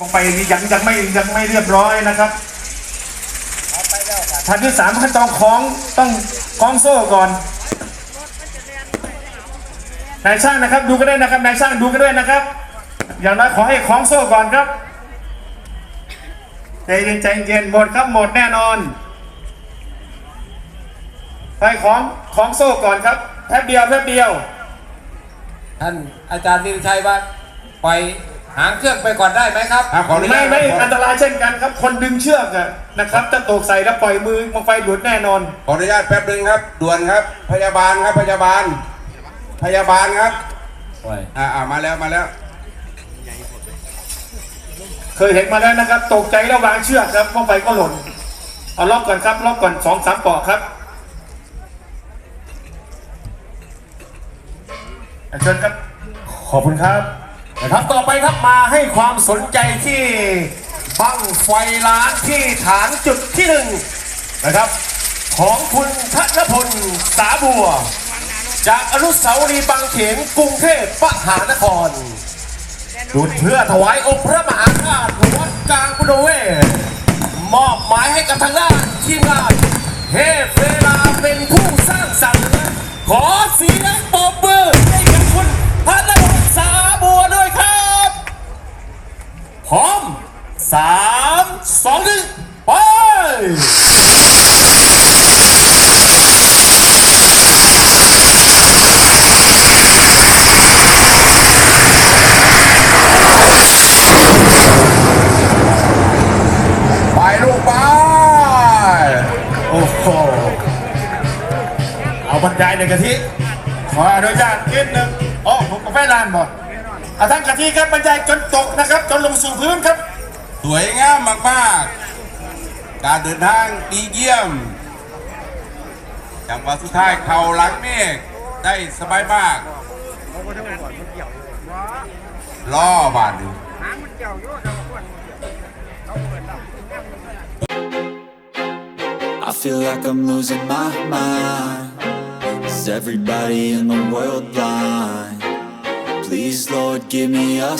ลงไปนี่ยังยังไม่ยังไม่เรียบร้อยนะครับทันที่สามขั้นตอนของต้องคล้องโซ่ก่อนนายช่างนะครับดูกันด้วยนะครับนายช่างดูกันด้วยนะครับ อย่างน้อยขอให้คล้องโซ่ก่อนครับใจเย็นใจเย็นหมดครับหมดแน่นอนไปของของโซ่ก่อนครับแป๊บเดียวแป๊บเดียวท่านอาจารย์วิรชัยว่าปล่อย หางเครื่องไปก่อนได้ไหมครับอะขออนุญาไม่ตไม่ขออันตรายเช่นกันครับ คนดึงเชือกอะนะครับจะตกใส่แล้วปล่อยมือมังไฟหลุดแน่นอน ขออนุญาตแป๊บนึงครับ ด่วนครับ พยาบาลครับพยาบาล พยาบาลครับปล่อยอ่าอ่ามาแล้วมาแล้ว เคยเห็นมาแล้วนะครับ ตกใจแล้ววางเชือกครับมังไฟก็หล่นเอาล็อกก่อนครับล็อกก่อนสองสามปอกครับเชิญครับ ขอบคุณครับ นะครับต่อไปครับมาให้ความสนใจที่บั้งไฟล้านที่ฐานจุดที่หนึ่งนะครับ ของคุณธนพลสาบัว จากอนุสาวรีย์บางเขนกรุงเทพมหานครจุดเพื่อถวายองค์พระมหาธาตุวัดกลางบุโรเวมอบหมายให้กับทางด้านทีมงานเทพเวลาเป็นผู้สร้างสรรค์ขอเสียงปรบมือ สามสองหนึ่งไปไปลูกไป โอ้โห เอาบรรยายในกะทิ ขออนุญาตนิดนึงอ๋อผมกาแฟลานบ่เอาทั้งกะทิครับบรรยายจนตกนะครับ จนลงสู่พื้นครับ สวยงามมากๆ การเดินทางดีเยี่ยม จังหวะสุดท้ายเข่าหลังเมฆได้สบายมากล่อบาดดู I feel like I'm losing my mind. Is everybody in the world blind? Please, Lord, give me a